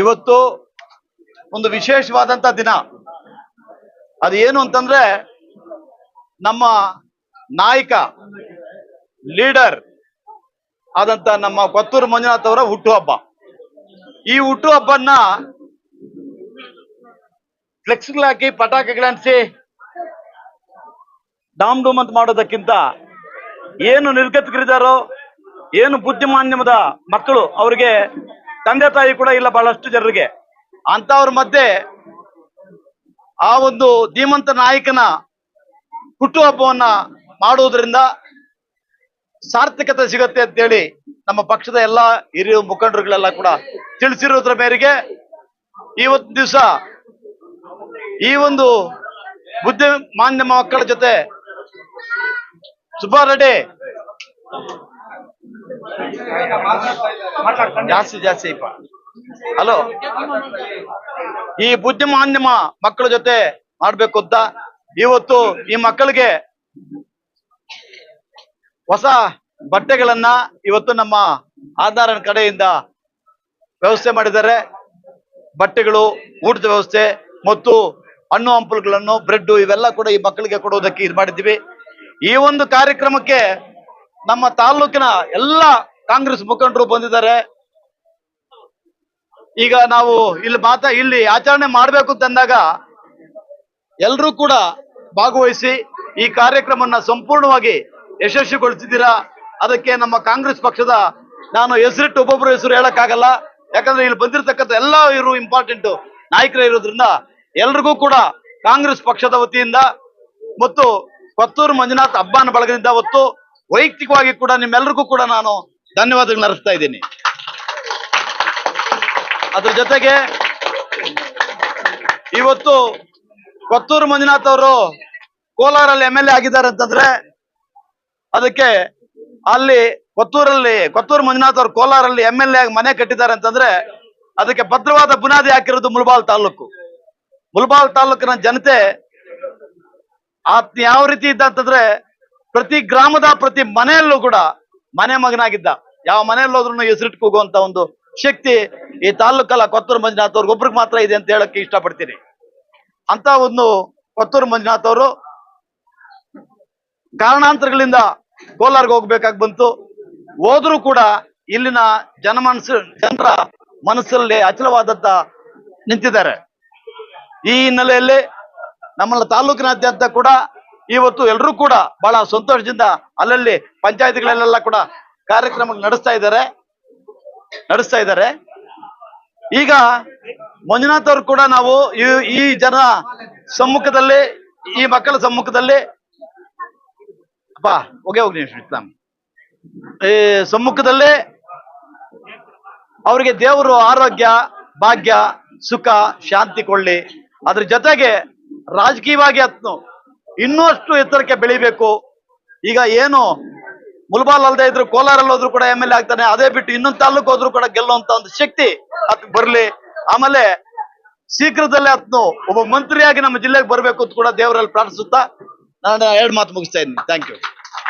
ಇವತ್ತು ಒಂದು ವಿಶೇಷವಾದಂತ ದಿನ. ಅದು ಏನು ಅಂತಂದ್ರೆ ನಮ್ಮ ನಾಯಕ, ಲೀಡರ್ ಆದಂತ ನಮ್ಮ ಕೊತ್ತೂರು ಮಂಜುನಾಥ್ ಅವರ ಹುಟ್ಟುಹಬ್ಬ ಈ ಹುಟ್ಟುಹಬ್ಬನ ಫ್ಲೆಕ್ಸ್ಗಳಾಕಿ ಪಟಾಕಿಗಳನ್ಸಿ ಡಾಮ್ ಡೂಮ್ ಅಂತ ಮಾಡೋದಕ್ಕಿಂತ ಏನು ನಿರ್ಗತಿಕರಿದಾರೋ, ಏನು ಬುದ್ಧಿಮಾನ್ಯಮದ ಮಕ್ಕಳು ಅವರಿಗೆ ತಂದೆ ತಾಯಿ ಕೂಡ ಇಲ್ಲ ಬಹಳಷ್ಟು ಜನರಿಗೆ. ಅಂತವ್ರ ಮಧ್ಯೆ ಆ ಒಂದು ಧೀಮಂತ ನಾಯಕನ ಹುಟ್ಟುಹಬ್ಬವನ್ನ ಮಾಡುವುದರಿಂದ ಸಾರ್ಥಕತೆ ಸಿಗತ್ತೆ ಅಂತೇಳಿ ನಮ್ಮ ಪಕ್ಷದ ಎಲ್ಲಾ ಹಿರಿಯ ಮುಖಂಡರುಗಳೆಲ್ಲ ಕೂಡ ತಿಳಿಸಿರೋದ್ರ ಮೇರೆಗೆ ಇವತ್ತು ದಿವಸ ಈ ಒಂದು ಬುದ್ಧಿ ಮಾನ್ಯ ಮಕ್ಕಳ ಜೊತೆ ಸುಬ್ಬಾರೆಡ್ಡಿ ಜಾಸ್ತಿ ಜಾಸ್ತಿ ಐಪ ಹಲೋ? ಈ ಬುದ್ಧಿಮಾನ್ಯ ಮಕ್ಕಳ ಜೊತೆ ಮಾಡ್ಬೇಕು ಅಂತ ಇವತ್ತು ಈ ಮಕ್ಕಳಿಗೆ ಹೊಸ ಬಟ್ಟೆಗಳನ್ನ ಇವತ್ತು ನಮ್ಮ ಆಧಾರನ ಕಡೆಯಿಂದ ವ್ಯವಸ್ಥೆ ಮಾಡಿದ್ದಾರೆ. ಬಟ್ಟೆಗಳು, ಊಟದ ವ್ಯವಸ್ಥೆ ಮತ್ತು ಹಣ್ಣು ಹಂಪಲುಗಳನ್ನು ಬ್ರೆಡ್ ಇವೆಲ್ಲ ಕೂಡ ಈ ಮಕ್ಕಳಿಗೆ ಕೊಡುವುದಕ್ಕೆ ಇದು ಮಾಡಿದ್ದೀವಿ. ಈ ಒಂದು ಕಾರ್ಯಕ್ರಮಕ್ಕೆ ನಮ್ಮ ತಾಲೂಕಿನ ಎಲ್ಲ ಕಾಂಗ್ರೆಸ್ ಮುಖಂಡರು ಬಂದಿದ್ದಾರೆ. ಈಗ ನಾವು ಇಲ್ಲಿ ಮಾತಾ ಇಲ್ಲಿ ಆಚರಣೆ ಮಾಡಬೇಕು ತಂದಾಗ ಎಲ್ಲರೂ ಕೂಡ ಭಾಗವಹಿಸಿ ಈ ಕಾರ್ಯಕ್ರಮನ ಸಂಪೂರ್ಣವಾಗಿ ಯಶಸ್ವಿಗೊಳಿಸಿದ್ದೀರಾ? ಅದಕ್ಕೆ ನಮ್ಮ ಕಾಂಗ್ರೆಸ್ ಪಕ್ಷದ ನಾನು ಹೆಸರಿಟ್ಟು ಒಬ್ಬೊಬ್ಬರು ಹೆಸರು ಹೇಳಕ್ಕಾಗಲ್ಲ. ಯಾಕಂದ್ರೆ ಇಲ್ಲಿ ಬಂದಿರತಕ್ಕಂಥ ಎಲ್ಲ ಇವರು ಇಂಪಾರ್ಟೆಂಟ್ ನಾಯಕರೇ ಇರೋದ್ರಿಂದ ಎಲ್ರಿಗೂ ಕೂಡ ಕಾಂಗ್ರೆಸ್ ಪಕ್ಷದ ವತಿಯಿಂದ ಮತ್ತು ಕೊತ್ತೂರು ಮಂಜುನಾಥ್ ಅಬ್ಬಾನ ಬಳಗದಿಂದ ಹೊತ್ತು ವೈಯಕ್ತಿಕವಾಗಿ ಕೂಡ ನಿಮ್ಮೆಲ್ಲರಿಗೂ ಕೂಡ ನಾನು ಧನ್ಯವಾದಗಳನ್ನ ಅರ್ಪಿಸ್ತಾ ಇದ್ದೀನಿ. ಅದ್ರ ಜೊತೆಗೆ ಇವತ್ತು ಕೊತ್ತೂರು ಮಂಜುನಾಥ್ ಅವರು ಕೋಲಾರಲ್ಲಿ ಎಂ ಎಲ್ ಎ ಆಗಿದ್ದಾರೆ ಅಂತಂದ್ರೆ ಅದಕ್ಕೆ ಅಲ್ಲಿ ಕೊತ್ತೂರಲ್ಲಿ ಕೊತ್ತೂರು ಮಂಜುನಾಥ್ ಅವರು ಕೋಲಾರಲ್ಲಿ ಎಂ ಎಲ್ ಎ ಮನೆ ಕಟ್ಟಿದ್ದಾರೆ ಅಂತಂದ್ರೆ ಅದಕ್ಕೆ ಭದ್ರವಾದ ಬುನಾದಿ ಹಾಕಿರೋದು ಮುಲ್ಬಾಲ್ ತಾಲೂಕು. ಮುಲ್ಬಾಲ್ ತಾಲೂಕಿನ ಜನತೆ ಆತ್ ಯಾವ ರೀತಿ ಇದ್ದ ಅಂತಂದ್ರೆ ಪ್ರತಿ ಗ್ರಾಮದ ಪ್ರತಿ ಮನೆಯಲ್ಲೂ ಕೂಡ ಮನೆ ಮಗನಾಗಿದ್ದ. ಯಾವ ಮನೆಯಲ್ಲಿ ಹೋದ್ರು ಹೆಸರಿಟ್ಟು ಕೂಗುವಂತ ಒಂದು ಶಕ್ತಿ ಈ ತಾಲೂಕಲ್ಲ ಕೊತ್ತೂರು ಮಂಜುನಾಥ್ ಅವ್ರಿಗೆ ಒಬ್ರಿಗೆ ಮಾತ್ರ ಇದೆ ಅಂತ ಹೇಳಕ್ಕೆ ಇಷ್ಟಪಡ್ತೀನಿ. ಅಂತ ಒಂದು ಕೊತ್ತೂರು ಮಂಜುನಾಥ್ ಅವರು ಕಾರಣಾಂತರಗಳಿಂದ ಕೋಲಾರ್ಗೆ ಹೋಗ್ಬೇಕಾಗಿ ಬಂತು. ಹೋದ್ರೂ ಕೂಡ ಇಲ್ಲಿನ ಜನಮನಸ್ಸು, ಜನರ ಮನಸ್ಸಲ್ಲಿ ಅಚಲವಾದಂತ ನಿಂತಿದ್ದಾರೆ. ಈ ಹಿನ್ನೆಲೆಯಲ್ಲಿ ನಮ್ಮ ತಾಲೂಕಿನಾದ್ಯಂತ ಕೂಡ ಇವತ್ತು ಎಲ್ಲರೂ ಕೂಡ ಬಹಳ ಸಂತೋಷದಿಂದ ಅಲ್ಲಲ್ಲಿ ಪಂಚಾಯತ್ಗಳಲ್ಲೆಲ್ಲ ಕೂಡ ಕಾರ್ಯಕ್ರಮ ನಡೆಸ್ತಾ ಇದ್ದಾರೆ. ನಡೆಸ್ತಾ ಇದ್ದಾರೆ. ಈಗ ಮಂಜುನಾಥ್ ಅವರು ಕೂಡ ನಾವು ಈ ಜನ ಸಮ್ಮುಖದಲ್ಲಿ, ಈ ಮಕ್ಕಳ ಸಮ್ಮುಖದಲ್ಲಿ ಅಪ್ಪ, ಹೋಗಿ ಹೋಗಿ ನೀವು ಇಸ್ಲಾಂ ಈ ಸಮ್ಮುಖದಲ್ಲಿ ಅವರಿಗೆ ದೇವರು ಆರೋಗ್ಯ, ಭಾಗ್ಯ, ಸುಖ, ಶಾಂತಿ ಕೊಳ್ಳಿ ಅದ್ರ ಜೊತೆಗೆ ರಾಜಕೀಯವಾಗಿ ಅತ್ನು ಇನ್ನೂ ಅಷ್ಟು ಎತ್ತರಕ್ಕೆ ಬೆಳಿಬೇಕು. ಈಗ ಏನು ಮುಲ್ಬಾಲ್ ಅಲ್ಲದೆ ಇದ್ರು ಕೋಲಾರಲ್ಲಿ ಹೋದ್ರು ಕೂಡ ಎಂ ಎಲ್ ಎ ಆಗ್ತಾನೆ. ಅದೇ ಬಿಟ್ಟು ಇನ್ನೊಂದು ತಾಲೂಕು ಹೋದ್ರು ಕೂಡ ಗೆಲ್ಲುವಂತ ಒಂದು ಶಕ್ತಿ ಅದ್ ಬರ್ಲಿ. ಆಮೇಲೆ ಶೀಘ್ರದಲ್ಲೇ ಅತ್ನು ಒಬ್ಬ ಮಂತ್ರಿಯಾಗಿ ನಮ್ಮ ಜಿಲ್ಲೆಗೆ ಬರ್ಬೇಕು ಅಂತ ಕೂಡ ದೇವರಲ್ಲಿ ಪ್ರಾರ್ಥಿಸುತ್ತಾ ನಾನು ಎರಡು ಮಾತು ಮುಗಿಸ್ತಾ ಇದ್ದೀನಿ. Thank you